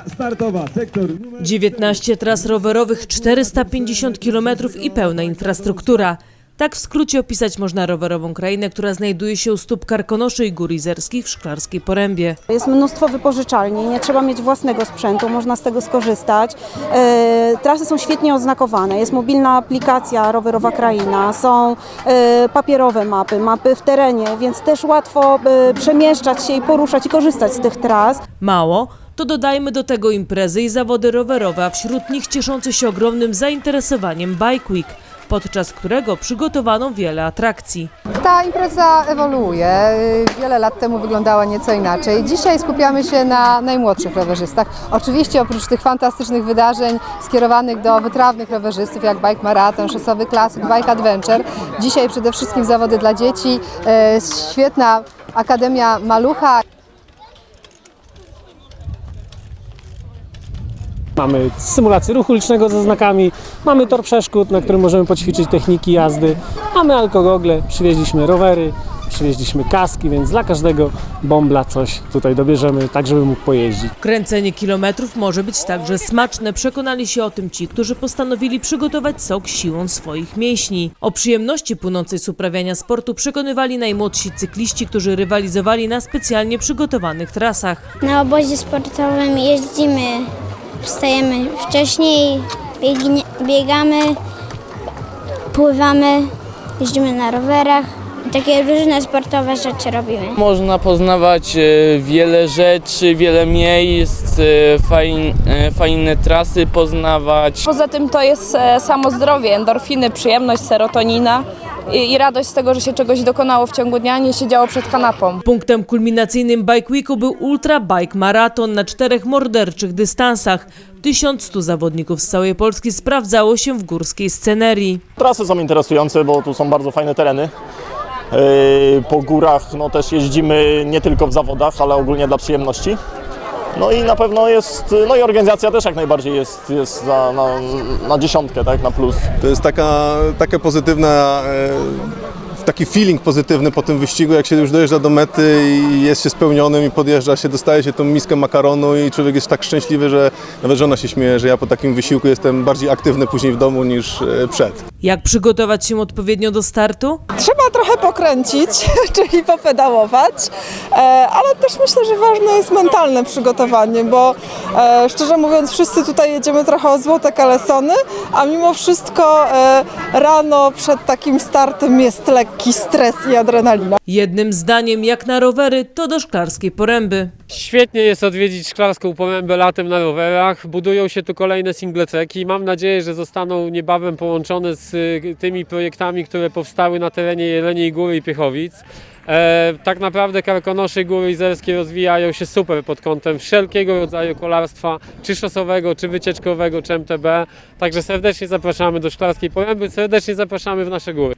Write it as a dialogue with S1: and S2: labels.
S1: Trasa startowa, sektor numer
S2: 19 tras rowerowych, 450 km i pełna infrastruktura. Tak w skrócie opisać można rowerową krainę, która znajduje się u stóp Karkonoszy i Gór Izerskich w Szklarskiej Porębie.
S3: Jest mnóstwo wypożyczalni, nie trzeba mieć własnego sprzętu, można z tego skorzystać. E, trasy są świetnie oznakowane, jest mobilna aplikacja Rowerowa Kraina, są e, papierowe mapy, mapy w terenie, więc też łatwo e, przemieszczać się i poruszać i korzystać z tych tras.
S2: Mało, to dodajmy do tego imprezy i zawody rowerowe, a wśród nich cieszące się ogromnym zainteresowaniem Bike Week, podczas którego przygotowano wiele atrakcji.
S4: Ta impreza ewoluuje. Wiele lat temu wyglądała nieco inaczej. Dzisiaj skupiamy się na najmłodszych rowerzystach. Oczywiście oprócz tych fantastycznych wydarzeń skierowanych do wytrawnych rowerzystów jak Bike Marathon, Szosowy Classic, Bike Adventure, dzisiaj przede wszystkim zawody dla dzieci, e, świetna Akademia Malucha.
S5: Mamy symulację ruchu ulicznego ze znakami, mamy tor przeszkód, na którym możemy poćwiczyć techniki jazdy, mamy alkogogle, przywieźliśmy rowery, przywieźliśmy kaski, więc dla każdego bombla coś tutaj dobierzemy, tak żeby mógł pojeździć.
S2: Kręcenie kilometrów może być także smaczne. Przekonali się o tym ci, którzy postanowili przygotować sok siłą swoich mięśni. O przyjemności płynącej z uprawiania sportu przekonywali najmłodsi cykliści, którzy rywalizowali na specjalnie przygotowanych trasach.
S6: Na obozie sportowym jeździmy, wstajemy wcześniej, biegnie, biegamy, pływamy, jeździmy na rowerach takie różne sportowe rzeczy robimy.
S7: Można poznawać e, wiele rzeczy, wiele miejsc, e, fajn, e, fajne trasy poznawać.
S8: Poza tym to jest samo zdrowie, endorfiny, przyjemność, serotonina i, i radość z tego, że się czegoś dokonało w ciągu dnia, nie siedziało przed kanapą.
S2: Punktem kulminacyjnym Bike Weeku był Ultra Bike Maraton na czterech morderczych dystansach. 1100 zawodników z całej Polski sprawdzało się w górskiej scenerii.
S9: Trasy są interesujące, bo tu są bardzo fajne tereny. Yy, Po górach no, też jeździmy nie tylko w zawodach, ale ogólnie dla przyjemności. No i na pewno jest, no i organizacja też jak najbardziej jest, jest na, na, na dziesiątkę, tak, na plus.
S10: To jest taka, taka pozytywna, e, taki feeling pozytywny po tym wyścigu, jak się już dojeżdża do mety i jest się spełnionym i podjeżdża się, dostaje się tą miskę makaronu i człowiek jest tak szczęśliwy, że nawet żona się śmieje, że ja po takim wysiłku jestem bardziej aktywny później w domu niż e, przed.
S2: Jak przygotować się odpowiednio do startu?
S11: Trzeba trochę pokręcić, czyli popedałować, e, ale też myślę, że ważne jest mentalne przygotowanie, bo e, szczerze mówiąc wszyscy tutaj jedziemy trochę o złote kalesony, a mimo wszystko e, rano przed takim startem jest lekki stres i adrenalina.
S2: Jednym zdaniem, jak na rowery, to do Szklarskiej Poręby.
S5: Świetnie jest odwiedzić Szklarską Porębę latem na rowerach. Budują się tu kolejne singleceki. Mam nadzieję, że zostaną niebawem połączone z y, tymi projektami, które powstały na terenie Jeleniej Góry i Piechowic. E, tak naprawdę Karkonosze Góry Izerskie rozwijają się super pod kątem wszelkiego rodzaju kolarstwa, czy szosowego, czy wycieczkowego, czy MTB. Także serdecznie zapraszamy do Szklarskiej Poręby, serdecznie zapraszamy w nasze góry.